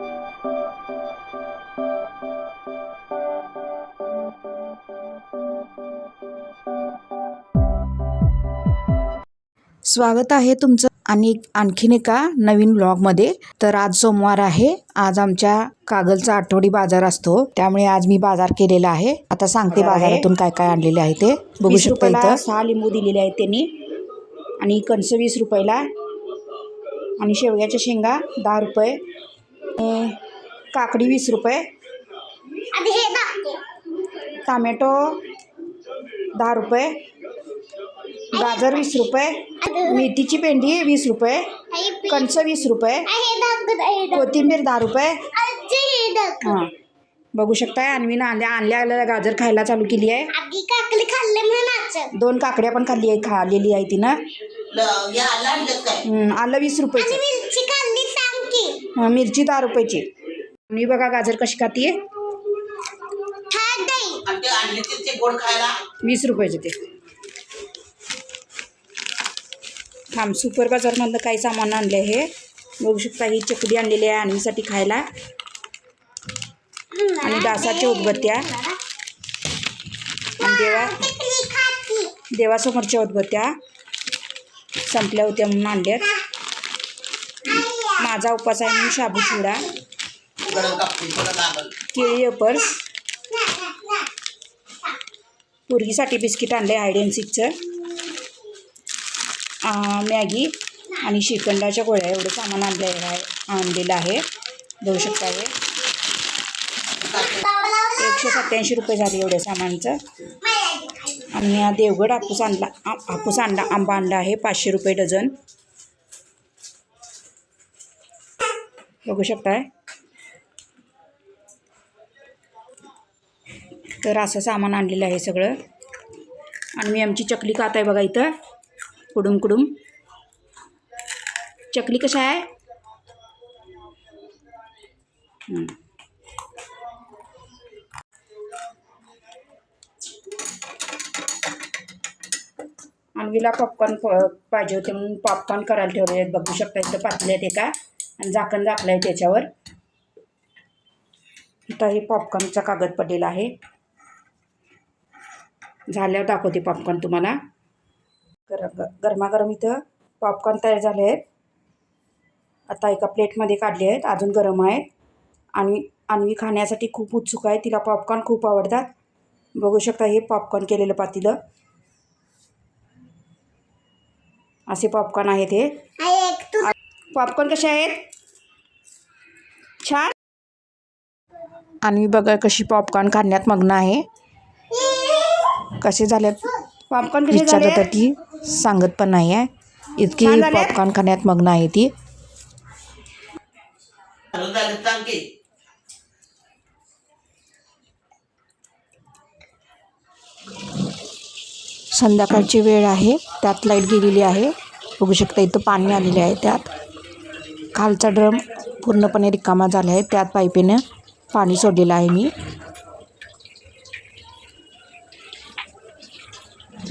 स्वागत आहे तुमचं आणि आणखीन एका नवीन ब्लॉगमध्ये तर आज सोमवार आहे. आज आमच्या कागलचा आठवडी बाजार असतो. त्यामुळे आज मी बाजार केलेला आहे. आता सांगते बाजारातून काय काय आणलेले आहे ते. बघू शकतो सहा लिंबू दिलेले आहेत त्यांनी. आणि कणसं वीस रुपयाला. आणि शेवग्याच्या शेंगा दहा रुपये. काकडी वीस रुपये. टमॅटो दहा रुपये. गाजर वीस रुपये. मेथीची पेंडी वीस रुपये. कणस वीस रुपये. कोथिंबीर दहा रुपये. हां बघू शकताय अन्वीनं आणल्या आणल्या गाजर खायला चालू केली आहे. खाल्ले दोन काकड्या पण खाल्ली आहे खाल्लेली आहे तिनं. आलं वीस रुपयाचं मिरची खाल्ली सांग की हं, मिरची दहा रुपयाची. मी बघा गाजर कशी खातीये. वीस रुपयाचे ते. थांब सुपर बाजारमधलं काही सामान आणलं आहे बघू शकता ही चकली आणलेली आहे आणवीसाठी खायला. आणि डासाच्या उदबत्त्या. आणि देवा. देवासमोरच्या उदबत्त्या संपल्या होत्या म्हणून आणल्यात. माझा उपास आहे म्हणून शाबू चिवडा केळी अपर्स पोरगीसाठी बिस्किट आणले सिक्सचं मॅगी आणि श्रीखंडाच्या गोळ्या एवढं सामान आणले आहे आणलेलं आहे. बघू शकता हे. एकशे सत्त्याऐंशी रुपये झाले एवढ्या सामानचं. आणि देवगड हापूस आणला आ- हापूस आणला आंबा आणला आहे पाचशे रुपये डझन. बघू शकताय. तर असं सामान आणलेलं आहे सगळं. आणि मी आमची चकली खात आहे बघा इथं. कुडूम कुडूम. चकली कशा आहे? आणवीला पॉपकॉर्न प- पाहिजे होते म्हणून पॉपकॉर्न करायला ठेवले आहेत. बघू शकता इथं पातले आहेत एका. आणि झाकण झाकलं आहे त्याच्यावर. इथं हे पॉपकॉर्नचा कागद पडलेला आहे. झाल्यावर दाखवते पॉपकॉर्न तुम्हाला. गर गरमागरम इथं पॉपकॉर्न तयार झाले आहेत. आता एका प्लेटमध्ये काढले आहेत अजून गरम आहेत आणि अन्वी खाण्यासाठी खूप उत्सुक आहे तिला पॉपकॉर्न खूप आवडतात. बघू शकता हे पॉपकॉर्न केलेलं पातीलं. असे पॉपकॉर्न आहेत हे. पॉपकॉर्न कसे आहेत? छान. आणि बघा कशी पॉपकॉर्न खाण्यात मग्न आहे. कसे झाल्यात पॉपकॉर्न कसे झाले तर ती सांगत पण नाही आहे इतकी? पॉपकॉर्न खाण्यात मग्न आहे ती. झालं संध्याकाळची वेळ आहे. त्यात लाइट गेलेली आहे. बघू शकता इथं पाणी आलेले आहे त्यात. खालचा ड्रम पूर्णपणे रिकामा झाला आहे. त्यात पाईपीनं पाणी सोडलेलं आहे मी.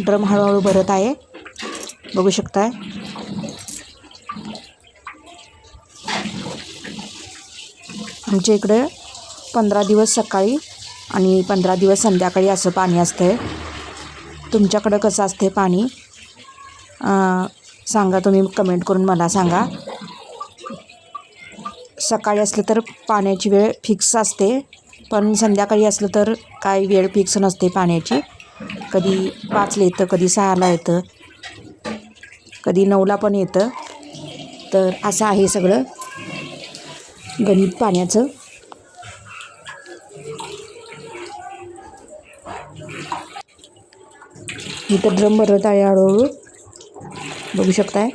ड्रम हळूहळू भरत आहे. बघू शकताय. आमच्या इकडे पंधरा दिवस सकाळी आणि पंधरा दिवस संध्याकाळी असं पाणी असतं आहे तुमच्याकडं कसं असते पाणी? सांगा तुम्ही कमेंट करून मला सांगा. सकाळी असलं तर पाण्याची वेळ फिक्स असते पण संध्याकाळी असलं तर काही वेळ फिक्स नसते पाण्याची. कधी पाचला येतं कधी सहाला येतं कधी नऊला पण येतं. तर असं आहे सगळं. गणित पाण्याचं. इथं ड्रम भरत आहे हळूहळू. बघू शकताय?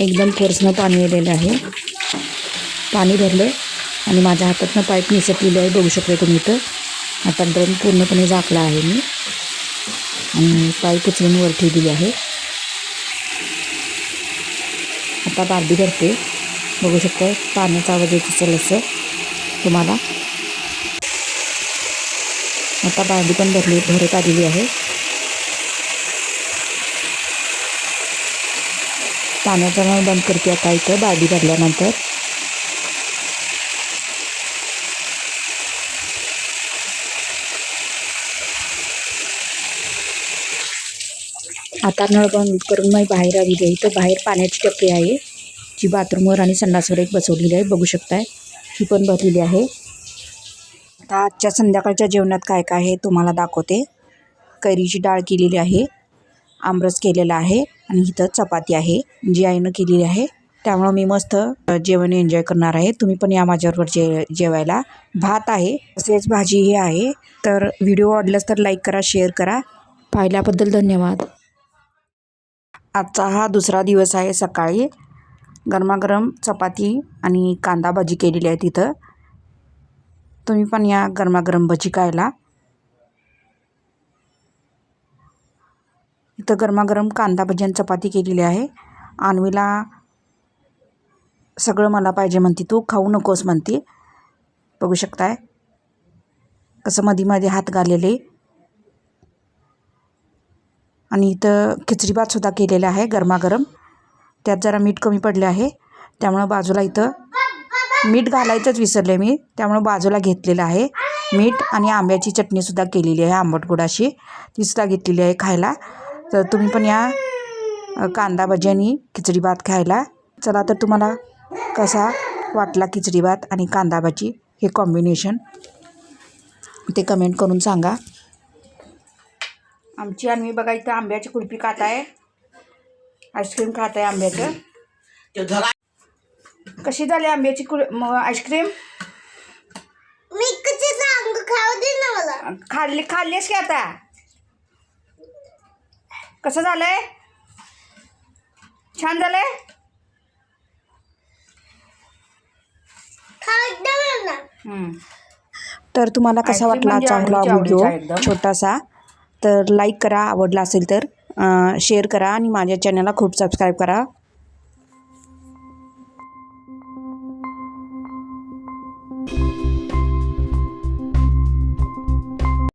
एकदम फोर्सनं पाणी आलेलं आहे. पाणी भरलं आणि माझ्या हातातनं पाईप निसटलेलं आहे. बघू शकते तुम्ही इथं. आता ड्रम पूर्णपणे झाकला आहे मी. आणि पाईप उचलून वर दिली आहे. आता बारदी भरते बघू शकता पाण्याचा आवाज येत असेल असं तुम्हाला. आता बारदी पण भरली भरत आलेली आहे. पाण्याचा नळ बंद करते आता इथं बादली भरल्यानंतर. आता नळ बंद करून मी बाहेर आलेली आहे इथं बाहेर पाण्याची टपरी आहे. जी बाथरूमवर आणि संडासवर एक बसवलेली आहे. बघू शकताय. ही पण भरलेली आहे. आता आजच्या संध्याकाळच्या जेवणात काय काय आहे तुम्हाला दाखवते. कैरीची डाळ केलेली आहे. आमरस केलेला आहे. आणि इथं चपाती आहे जी आईनं केलेली आहे. त्यामुळं मी मस्त जेवण एन्जॉय करणार आहे. तुम्ही पण या माझ्याबरोबर जे जेवायला. भात आहे तसेच भाजी ही आहे. तर व्हिडिओ आवडल्यास तर लाईक करा शेअर करा. पाहिल्याबद्दल धन्यवाद. आजचा हा दुसरा दिवस आहे सकाळी. गरमागरम चपाती आणि कांदा भाजी केलेली आहे तिथं. तुम्ही पण या गरमागरम भजी खायला. इथं गरमागरम कांदा भजी आणि चपाती केलेली आहे. आणवीला सगळं मला पाहिजे म्हणते तू खाऊ नकोस म्हणते. बघू शकताय कसं मध्ये मध्ये हात घालेले. आणि इथं खिचडी भातसुद्धा केलेला आहे गरमागरम. त्यात जरा मीठ कमी पडले आहे. त्यामुळं बाजूला इथं मीठ घालायचंच विसरले मी. त्यामुळं बाजूला घेतलेलं आहे मीठ आणि आंब्याची चटणीसुद्धा केलेली आहे आंबट गोडाशी तीसुद्धा घेतलेली आहे खायला. तर तुम्ही पण या. कांदा भजी आणि खिचडी भात खायला. चला तर तुम्हाला कसा वाटला खिचडी भात आणि कांदा भाजी हे कॉम्बिनेशन ते कमेंट करून सांगा. आमची आणि मी बघा इथं आंब्याची कुल्फी खात आहे. आईस्क्रीम खात आहे आंब्याचं. कशी झाली आंब्याची कुल आईस्क्रीम मी कशी सांगू? खाऊ दे ना मला. खाल्ली खाल्लीस की आता? कसं झालंय? छान झालंय? हम्म. तर तुम्हाला कसा वाटला म्हणजे आजचा आपला व्हिडिओ आवडीचा एकदम. छोटासा. तर लाईक करा आवडला असेल तर शेअर करा आणि माझ्या चॅनलला खूप सबस्क्राईब करा.